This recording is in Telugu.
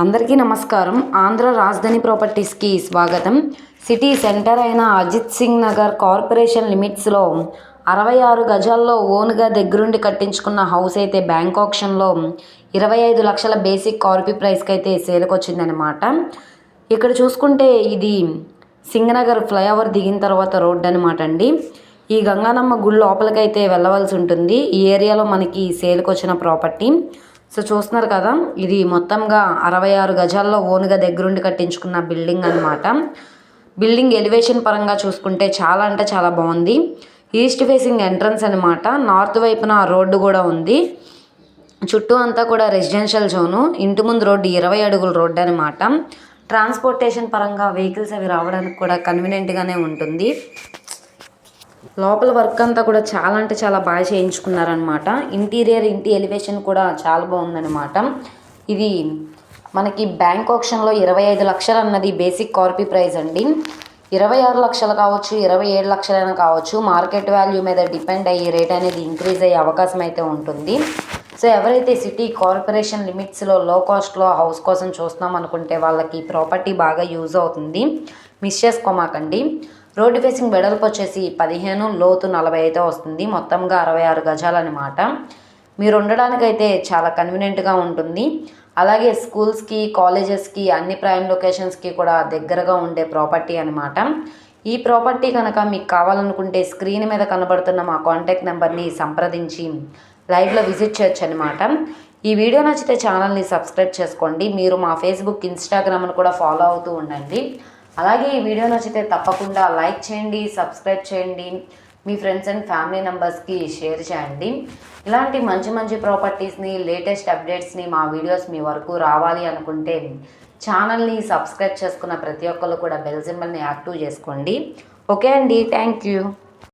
అందరికీ నమస్కారం. ఆంధ్ర రాజధాని ప్రాపర్టీస్కి స్వాగతం. సిటీ సెంటర్ అయిన అజిత్ సింగ్ నగర్ కార్పొరేషన్ లిమిట్స్లో అరవై ఆరు గజాల్లో ఓన్గా దగ్గరుండి కట్టించుకున్న హౌస్ అయితే బ్యాంక్ ఆప్షన్లో ఇరవై ఐదు లక్షల బేసిక్ కార్పీ ప్రైస్కి అయితే సేలుకొచ్చిందనమాట ఇక్కడ చూసుకుంటే ఇది సింగనగర్ ఫ్లైఓవర్ దిగిన తర్వాత రోడ్ అనమాట అండి. ఈ గంగానమ్మ గుడి లోపలికైతే వెళ్ళవలసి ఉంటుంది. ఈ ఏరియాలో మనకి సేల్కి వచ్చిన ప్రాపర్టీ. సో చూస్తున్నారు కదా ఇది మొత్తంగా అరవై ఆరు గజాల్లో ఓన్గా దగ్గరుండి కట్టించుకున్న బిల్డింగ్ అనమాట బిల్డింగ్ ఎలివేషన్ పరంగా చూసుకుంటే చాలా అంటే చాలా బాగుంది. ఈస్ట్ ఫేసింగ్ ఎంట్రన్స్ అనమాట నార్త్ వైపున రోడ్డు కూడా ఉంది. చుట్టూ అంతా కూడా రెసిడెన్షియల్ జోను. ఇంటి ముందు రోడ్డు ఇరవై అడుగుల రోడ్డు అనమాట ట్రాన్స్పోర్టేషన్ పరంగా వెహికల్స్ అవి రావడానికి కూడా కన్వీనియంట్గానే ఉంటుంది. లోపల వర్క్ అంతా కూడా చాలా అంటే చాలా బాగా చేయించుకున్నారనమాట ఇంటీరియర్ ఇంటి ఎలివేషన్ కూడా చాలా బాగుందనమాట ఇది మనకి బ్యాంక్ ఆప్షన్లో ఇరవై ఐదు లక్షలు అన్నది బేసిక్ కార్పీ ప్రైస్ అండి. ఇరవై ఆరు లక్షలు కావచ్చు ఇరవై ఏడు లక్షలైనా కావచ్చు మార్కెట్ వాల్యూ మీద డిపెండ్ అయ్యి రేట్ అనేది ఇంక్రీజ్ అయ్యే అవకాశం అయితే ఉంటుంది. సో ఎవరైతే సిటీ కార్పొరేషన్ లిమిట్స్లో లో కాస్ట్లో హౌస్ కోసం చూస్తున్నాం అనుకుంటే వాళ్ళకి ప్రాపర్టీ బాగా యూజ్ అవుతుంది. మిస్ చేసుకోమాకండి రోడ్డు ఫేసింగ్ వెడల్పు వచ్చేసి పదిహేను లోతు నలభై అయితే వస్తుంది. మొత్తంగా అరవై ఆరు గజాలన్నమాట. మీరు ఉండడానికైతే చాలా కన్వీనియంట్గా ఉంటుంది. అలాగే స్కూల్స్కి కాలేజెస్కి అన్ని ప్రైమ్ లొకేషన్స్కి కూడా దగ్గరగా ఉండే ప్రాపర్టీ అనమాట ఈ ప్రాపర్టీ కనుక మీకు కావాలనుకుంటే స్క్రీన్ మీద కనబడుతున్న మా కాంటాక్ట్ నెంబర్ని సంప్రదించి లైవ్లో విజిట్ చేయొచ్చు అనమాట ఈ వీడియో నచ్చితే ఛానల్ని సబ్స్క్రైబ్ చేసుకోండి. మీరు మా ఫేస్బుక్ ఇన్స్టాగ్రామ్ను కూడా ఫాలో అవుతూ ఉండండి. అలాగే ఈ వీడియో నచ్చితే తప్పకుండా లైక్ చేయండి సబ్స్క్రైబ్ చేయండి మీ ఫ్రెండ్స్ అండ్ ఫ్యామిలీ మెంబర్స్కి షేర్ చేయండి. ఇలాంటి మంచి మంచి ప్రాపర్టీస్ని లేటెస్ట్ అప్డేట్స్ని మా వీడియోస్ మీ వరకు రావాలి అనుకుంటే ఛానల్ని సబ్స్క్రైబ్ చేసుకున్న ప్రతి ఒక్కరు కూడా బెల్ సింబల్ని యాక్టివ్ చేసుకోండి. ఓకే అండి థ్యాంక్ యూ.